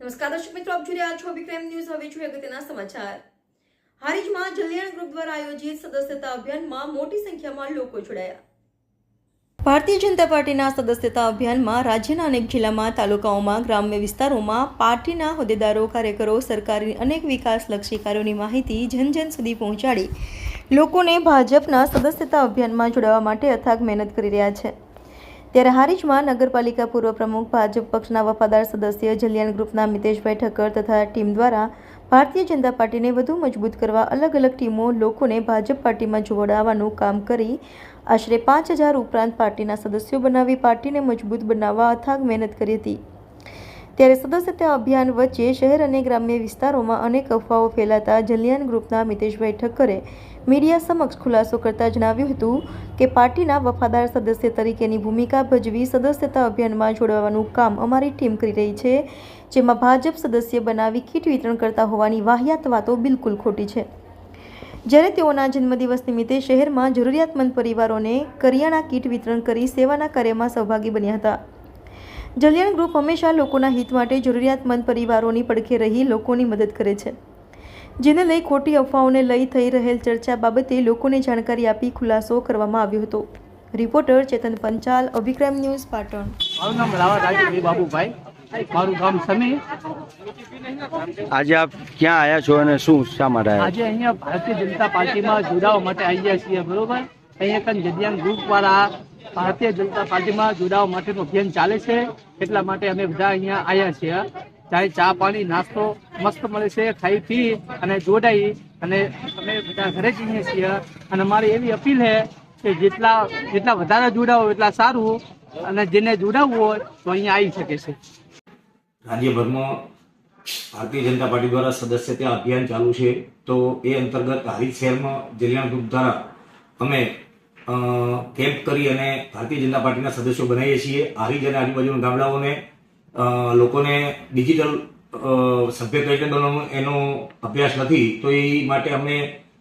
નમસ્કાર દર્શક મિત્રો, આપ જોઈ રહ્યા છો વિક્રમ ન્યૂઝ હવે જોઈએ અગત્યના સમાચાર. હારીજમાં જલિયાણ ગ્રુપ દ્વારા આયોજિત સદસ્યતા અભિયાનમાં મોટી સંખ્યામાં લોકો જોડાયા. ભારતીય જનતા પાર્ટીના સદસ્યતા અભિયાનમાં રાજ્યના અનેક જિલ્લામાં, તાલુકાઓમાં, ગ્રામ્ય વિસ્તારોમાં પાર્ટીના હોદ્દેદારો, કાર્યકરો, સરકારી અનેક વિકાસલક્ષી કાર્યોની માહિતી જન જન સુધી પહોંચાડી લોકોને ભાજપના સદસ્યતા અભિયાનમાં જોડાવા માટે અથાગ મહેનત કરી રહ્યા છે. ત્યારે હારીજમાં નગરપાલિકા પૂર્વ પ્રમુખ ભાજપ પક્ષના વફાદાર સદસ્ય જલિયાન ગ્રુપના મિતેશભાઈ ઠક્કર તથા ટીમ દ્વારા ભારતીય જનતા પાર્ટીને વધુ મજબૂત કરવા અલગ અલગ ટીમો લોકોને ભાજપ પાર્ટીમાં જોડાવાનું કામ કરી આશરે પાંચ હજાર ઉપરાંત પાર્ટીના સદસ્યો બનાવી પાર્ટીને મજબૂત બનાવવા અથાગ મહેનત કરી હતી. ત્યારે સદસ્યતા અભિયાન વચ્ચે શહેર અને ગ્રામ્ય વિસ્તારોમાં અનેક અફવાઓ ફેલાતા જલિયાન ગ્રુપના મિતેશભાઈ ઠક્કરે મીડિયા સમક્ષ ખુલાસો કરતા જણાવ્યું હતું કે પાર્ટીના વફાદાર સદસ્ય તરીકેની ભૂમિકા ભજવી સદસ્યતા અભિયાનમાં જોડવાનું કામ અમારી ટીમ કરી રહી છે, જેમાં ભાજપ સદસ્ય બનાવી કીટ વિતરણ કરતા હોવાની વાહિયાત વાતો બિલકુલ ખોટી છે. જ્યારે તેઓના જન્મદિવસ નિમિત્તે શહેરમાં જરૂરિયાતમંદ પરિવારોને કરિયાણા કીટ વિતરણ કરી સેવાના કાર્યમાં સહભાગી બન્યા હતા. જલિયાણ ગ્રુપ હંમેશા લોકોના હિત માટે જરૂરિયાતમંદ પરિવારોની પડખે રહી લોકોની મદદ કરે છે. જેને લઈ ખોટી અફવાઓને લઈ થઈ રહેલ ચર્ચા બાબતે લોકોને જાણકારી આપી ખુલાસો કરવામાં આવ્યો હતો. Reporter Chetan Panchal Abhikram news Patan. મારું નામ રાવત રાજુભાઈ બાબુભાઈ. મારું ગામ સમી. આજે આપ ક્યાં આવ્યા છો અને શું શા માટે આજે અહીંયા ભારતીય જનતા પાર્ટીમાં જોડાવા માટે આવ્યા છીએ બરોબર? અહીંયા કન જડિયાન ગ્રુપ વાળા ભારતીય જનતા પાર્ટીમાં જોડાવા માટેનું અભિયાન ચાલે છે. એટલા માટે અમે બધા અહીંયા આવ્યા છીએ. ચાહે ચા, પાણી, નાસ્તો મસ્ત મળે છે, ખાઈ પી અને જોડાઈ અને અમે બધા ઘરે જઈએ છીએ. અને મારી એવી અપીલ છે કે જેટલા જેટલા વધારે જોડાવો એટલા સારું. અને જેને જોડાવવું હોય, તો અહીંયા આવી શકે છે. રાજ્યભરમાં ભારતીય જનતા પાર્ટી દ્વારા સદસ્ય ત્યાં અભિયાન ચાલુ છે. તો એ અંતર્ગત હારીજ શહેરમાં જલિયાણ ગ્રુપ દ્વારા અમે કેમ્પ કરી અને ભારતીય જનતા પાર્ટીના સદસ્યો બનાવીએ છીએ. હારીજ અને આજુબાજુના ગામડાઓને લોકોને ડિજિટલ સભ્ય તરીકે એનો અભ્યાસ નથી, તો એ માટે અમે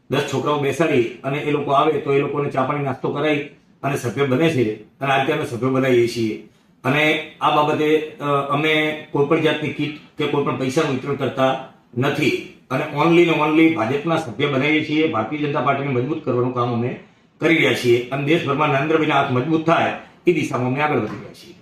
દસ છોકરાઓ બેસાડી અને એ લોકો આવે તો એ લોકોને ચા પાણી નાસ્તો કરાવી અને સભ્ય બને છે. અને આ રીતે અમે સભ્ય બનાવીએ છીએ. અને આ બાબતે અમે કોઈપણ જાતની કીટ કે કોઈપણ પૈસાનું વિતરણ કરતા નથી. અને ઓનલી ને ઓનલી ભાજપના સભ્ય બનાવીએ છીએ. ભારતીય જનતા પાર્ટીને મજબૂત કરવાનું કામ અમે કરી રહ્યા છીએ. અને દેશભરમાં નરેન્દ્રભાઈના હાથ મજબૂત થાય, એ દિશામાં અમે આગળ વધી રહ્યા છીએ.